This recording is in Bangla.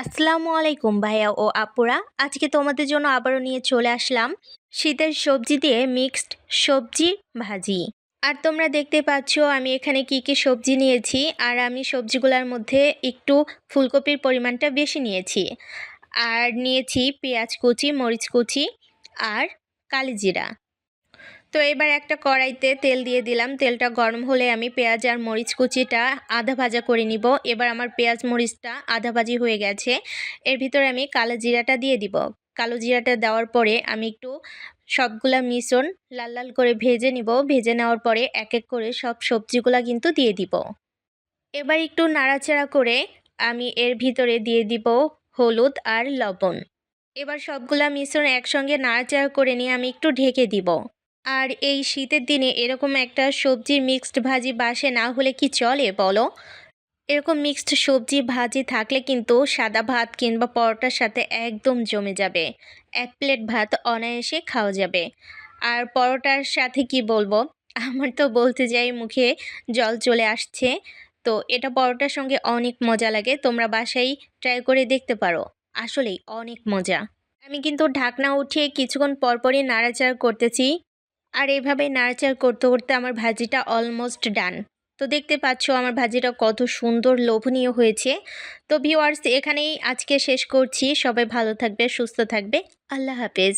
আসসালামু আলাইকুম ভাইয়া ও আপুরা। আজকে তোমাদের জন্য আবারও নিয়ে চলে আসলাম শীতের সবজি দিয়ে মিক্সড সবজি ভাজি। আর তোমরা দেখতে পাচ্ছ আমি এখানে কি কি সবজি নিয়েছি আর আমি সবজিগুলোর মধ্যে একটু ফুলকপির পরিমাণটা বেশি নিয়েছি। আর নিয়েছি পেঁয়াজ কুচি, মরিচ কুচি আর কালিজিরা। তো এবার একটা কড়াইতে তেল দিয়ে দিলাম। তেলটা গরম হলে আমি পেঁয়াজ আর মরিচ কুচিটা আধা ভাজা করে নিব। এবার আমার পেঁয়াজ মরিচটা আধা ভাজি হয়ে গেছে। এর ভিতরে আমি কালো জিরাটা দিয়ে দিব। কালো জিরাটা দেওয়ার পরে আমি একটু সবগুলা মিশ্রণ লাল লাল করে ভেজে নিব। ভেজে নেওয়ার পরে এক এক করে সব সবজিগুলা কিন্তু দিয়ে দিব। এবার একটু নাড়াচাড়া করে আমি এর ভিতরে দিয়ে দিব হলুদ আর লবণ। এবার সবগুলা মিশ্রণ একসঙ্গে নাড়াচাড়া করে নিয়ে আমি একটু ঢেকে দিব। আর এই শীতের দিনে এরকম একটা সবজির মিক্সড ভাজি বাসে না হলে কি চলে বলো? এরকম মিক্সড সবজি ভাজি থাকলে কিন্তু সাদা ভাত কিংবা পরোটার সাথে একদম জমে যাবে। এক প্লেট ভাত অনায়াসে খাওয়া যাবে। আর পরোটার সাথে কি বলব? আমার তো বলতে যাই মুখে জল চলে আসছে। তো এটা পরোটার সঙ্গে অনেক মজা লাগে। তোমরা বাসায় ট্রাই করে দেখতে পারো। আসলেই অনেক মজা। আমি কিন্তু ঢাকনা উঠিয়ে কিছুক্ষণ পরপরই নাড়াচাড়া করতেছি। আর এভাবে নাড়াচাড়া করতে করতে আমার ভাজিটা অলমোস্ট ডান তো দেখতে পাচ্ছ আমার ভাজিটা কত সুন্দর লোভনীয় হয়েছে। তো ভিওয়ার্স এখানেই আজকে শেষ করছি। সবাই ভালো থাকবে, সুস্থ থাকবে। আল্লাহ হাফেজ।